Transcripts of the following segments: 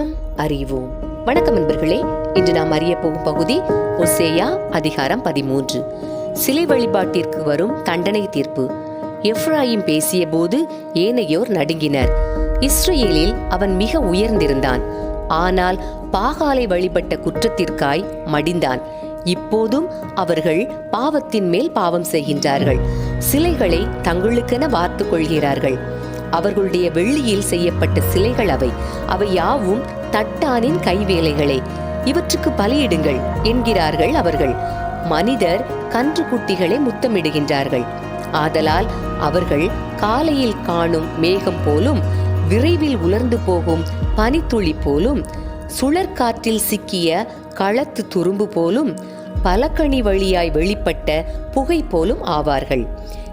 விவிலியம் அறிவோம். வணக்கம் நண்பர்களே இன்று நாம் அறிய போகும் பகுதி ஒசேயா அதிகாரம் பதிமூன்று. சிலை வழிபாட்டிற்கு வரும் தண்டனை தீர்ப்பு. எஃப்ராயிம் பேசிய போது ஏனையோர் நடுங்கினர். இஸ்ரேலில் அவன் மிக உயர்ந்திருந்தான். ஆனால் பாகாலை வழிபட்ட குற்றத்திற்காய் மடிந்தான். இப்போதும் அவர்கள் பாவத்தின் மேல் பாவம் செய்கின்றார்கள். சிலைகளை தங்களுக்கென வார்த்துக் கொள்கிறார்கள். அவர்களுடைய வெள்ளியில் செய்யப்பட்ட சிலைகள் அவை. அவை யாவும் தட்டானின் கைவேலைகளே. இவற்றுக்கு பலியிடுங்கள் என்கிறார்கள் அவர்கள். மனிதர் கன்று குட்டிகளை முத்தமிடுகின்றார்கள். ஆதலால் அவர்கள் காலையில் காணும் மேகம் போலும் விரைவில் உலர்ந்து போகும் பனித்துளி போலும் சுழற்காற்றில் சிக்கிய களத்து துரும்பு போலும் பலகணி வழியாய் வெளிப்பட்ட புகை போலும் ஆவார்கள்.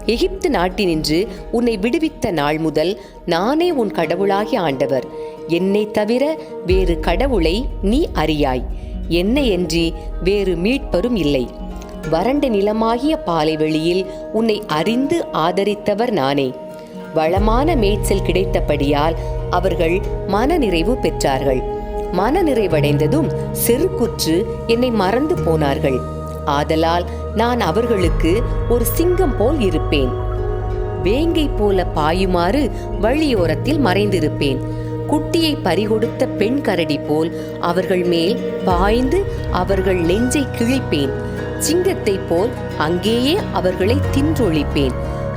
எகிப்து நாட்டினின்று உன்னை விடுவித்த நாள் முதல் நானே உன் கடவுளாகி ஆண்டவர். என்னை தவிர வேறு கடவுளை நீ அறியாய். என்னையன்றி வேறு மீட்பரும் இல்லை. வறண்ட நிலமாகிய பாலைவெளியில் உன்னை அறிந்து ஆதரித்தவர் நானே. வளமான மேய்ச்சல் கிடைத்தபடியால் அவர்கள் மனநிறைவு பெற்றார்கள். மனநிறைவடைந்ததும் செருக்குற்று என்னை மறந்து போனார்கள். ஆதலால் நான் அவர்களுக்கு ஒரு சிங்கம் போல் இருப்பேன். வேங்கை போல பாயுமாறு வழியோரத்தில் மறைந்திருப்பேன். குட்டியை பறிகொடுத்த பெண் கரடி போல் அவர்கள் மேல் பாய்ந்து அவர்கள் நெஞ்சை கிழிப்பேன். சிங்கத்தைப் போல் அங்கேயே அவர்களை தின்றொழிப்பேன்.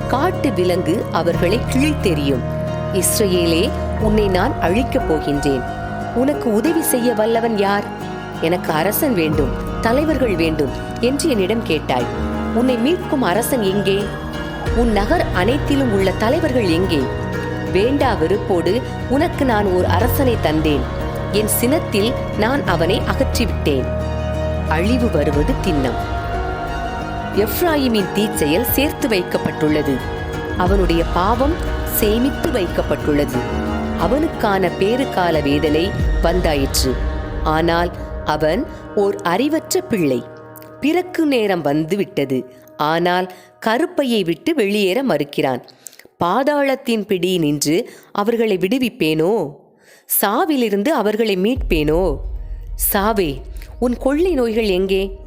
காட்டு விலங்கு அவர்களை கிழித்தெறியும். இஸ்ரேலே உன்னை நான் அழிக்கப் போகின்றேன். உனக்கு உதவி செய்ய வல்லவன் யார்? எனக்கு அரசன் வேண்டும் தலைவர்கள் வேண்டும். என்று என்னிடம் கேட்டாய் உன்னை மீட்கும் அரசன் எங்கே? உன் நகர் அனைத்திலும் உள்ள தலைவர்கள் எங்கே? வேண்டா வெறுப்போடு உனக்கு நான் ஒரு அரசனை தந்தேன். என் சினத்தில் நான் அவனை அகற்றிவிட்டேன். அழிவு வருவது திண்ணம். எஃப்ராயிமின் தீச்செயல் சேர்த்து வைக்கப்பட்டுள்ளது. அவனுடைய பாவம் சேமித்து வைக்கப்பட்டுள்ளது. அவனுக்கான பேறுகால வேதனை வந்தாயிற்று. ஆனால் அவன் ஓர் அறிவற்ற பிள்ளை. பிறக்கும் நேரம் வந்துவிட்டது. ஆனால் கருப்பையை விட்டு வெளியேற மறுக்கிறான். பாதாளத்தின் பிடி நின்று அவர்களை விடுவிப்பேனோ? சாவிலிருந்து அவர்களை மீட்பேனோ? சாவே உன் கொள்ளை நோய்கள் எங்கே?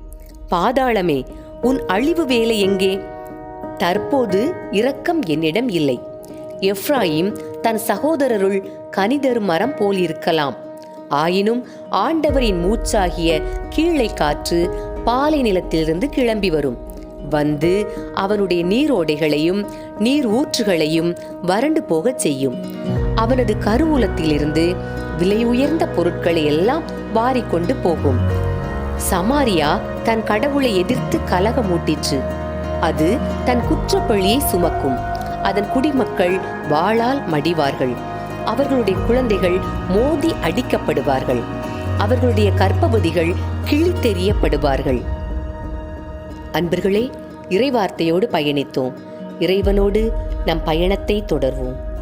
பாதாளமே உன் அழிவு வேலை எங்கே? தற்போது இரக்கம் என்னிடம் இல்லை. எஃப்ராயிம் தன் சகோதரருள் கனிதரு மரம் போல் இருக்கலாம். ஆயினும் ஆண்டவரின் மூச்சாகிய கீழே காற்று பாலை நிலத்திலிருந்து கிளம்பி வரும். வந்து அவனுடைய நீரோடைகளையும் நீர் ஊற்றுகளையும் வறண்டு போகச் செய்யும். அவனது கருவூலத்திலிருந்து விலை உயர்ந்த பொருட்களை எல்லாம் வாரிக்கொண்டு போகும். சமாரியா தன் கடவுளை எதிர்த்து கலகமூட்டிற்று அது தன் குற்றப்பழியை சுமக்கும். அதன் குடிமக்கள் வாளால் மடிவார்கள். அவர்களுடைய குழந்தைகள் மோதி அடிக்கப்படுவார்கள். அவர்களுடைய கற்பவதிகள் கிழித்தெறியப்படுவார்கள். அன்பர்களே இறைவார்த்தையோடு பயணித்தோம். இறைவனோடு நம் பயணத்தை தொடர்வோம்.